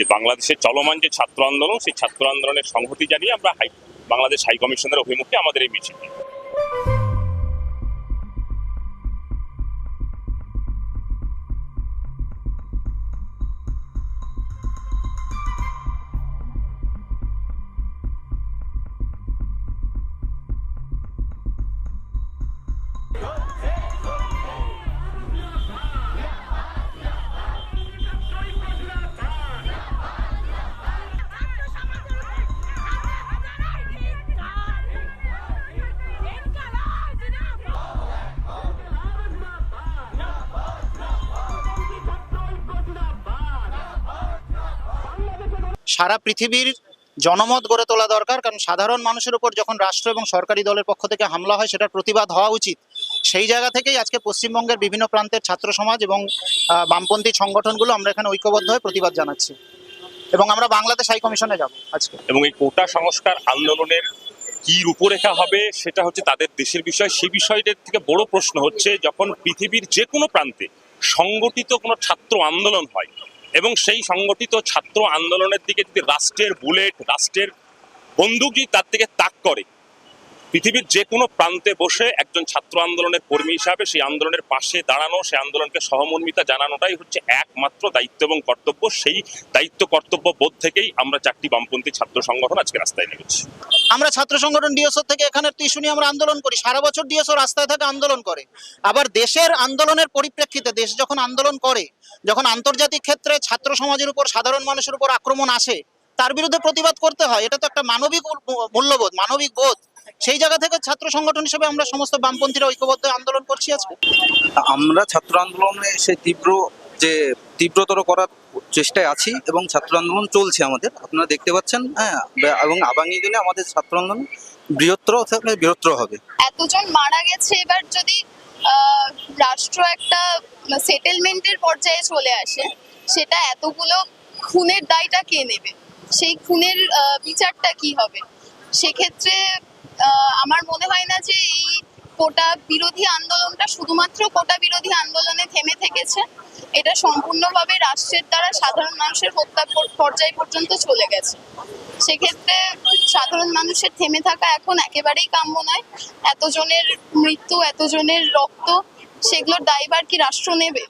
যে বাংলাদেশের চলমান যে ছাত্র আন্দোলন, সেই ছাত্র আন্দোলনের সংহতি জানিয়ে আমরা হাই বাংলাদেশ হাই কমিশনের অভিমুখে আমাদের এই মিছিল। সারা পৃথিবীর জনমত গড়ে তোলা দরকার, কারণ সাধারণ মানুষের উপর যখন রাষ্ট্র এবং সরকারি দলের পক্ষ থেকে হামলা হয়, সেটার প্রতিবাদ হওয়া উচিত। সেই জায়গা থেকেই আজকে পশ্চিমবঙ্গের বিভিন্ন প্রান্তের ছাত্র সমাজ এবং বামপন্থী সংগঠনগুলো আমরা এখানে ঐক্যবদ্ধ হয়ে প্রতিবাদ জানাচ্ছি। এবং আমরা বাংলাদেশ হাই কমিশনে যাব আজকে। এবং এই কোটা সংস্কার আন্দোলনের কি রূপরেখা হবে, সেটা হচ্ছে তাদের দেশের বিষয়। সেই বিষয়টার থেকে বড় প্রশ্ন হচ্ছে, যখন পৃথিবীর যে কোনো প্রান্তে সংগঠিত কোনো ছাত্র আন্দোলন হয় এবং সেই সংগঠিত ছাত্র আন্দোলনের দিকে যদি রাষ্ট্রের বুলেট, রাষ্ট্রের বন্দুক যদি তার থেকে তাক করে পৃথিবীর যে কোনো প্রান্তে বসে একজন ছাত্র আন্দোলনের কর্মী হিসাবে সেই আন্দোলনের পাশে দাঁড়ানো সেই আন্দোলনকে সহমর্মিতা জানানোটাই হচ্ছে একমাত্র দায়িত্ব এবং কর্তব্য। সেই দায়িত্ব, কর্তব্য বোধ থেকেই আমরা চারটি বামপন্থী ছাত্র সংগঠন আজকে রাস্তায় নেমেছি। আমরা ছাত্র সংগঠন ডিএসও থেকে এখানে ইস্যু নিয়ে আমরা আন্দোলন করি। সারা বছর ডিএসও রাস্তায় থাকে আন্দোলন করে। আবার দেশের আন্দোলনের পরিপ্রেক্ষিতে দেশ যখন আন্দোলন করে, যখন আন্তর্জাতিক ক্ষেত্রে ছাত্র সমাজের উপর, সাধারণ মানুষের উপর আক্রমণ আসে, তার বিরুদ্ধে প্রতিবাদ করতে হয়। এটা তো একটা মানবিক মূল্যবোধ, মানবিক বোধ। সেই জায়গা থেকে ছাত্র সংগঠন হিসেবে আমরা সমস্ত বামপন্থীরা ঐক্যবদ্ধ আন্দোলন করছি আজকে? আমরা ছাত্র আন্দোলনে সেই তীব্র যে তীব্রতর করার চেষ্টায় আছি এবং ছাত্র আন্দোলন চলছে আমাদের। আপনারা দেখতে পাচ্ছেন হ্যাঁ এবং আগামী দিনে আমাদের ছাত্র আন্দোলন বৃহত্তর থাকলে বৃহত্তর হবে। এতজন মারা গেছে এবার যদি রাষ্ট্র একটা সেটেলমেন্টের পর্যায়ে চলে আসে সেটা এতগুলো খুনের দায়টা কে নেবে? সেই খুনের বিচারটা কি হবে? সেক্ষেত্রে আমার মনে হয় না যে এই কোটা বিরোধী আন্দোলনটা শুধুমাত্র কোটা বিরোধী আন্দোলনে থেমে থেকেছে। এটা সম্পূর্ণভাবে রাষ্ট্রের দ্বারা সাধারণ মানুষের হত্যা পর্যায় পর্যন্ত চলে গেছে। সেক্ষেত্রে সাধারণ মানুষের থেমে থাকা এখন একেবারেই কাম্য নয়। এতজনের মৃত্যু, এতজনের রক্ত, সেগুলোর দায়ভার কি রাষ্ট্র নেবে?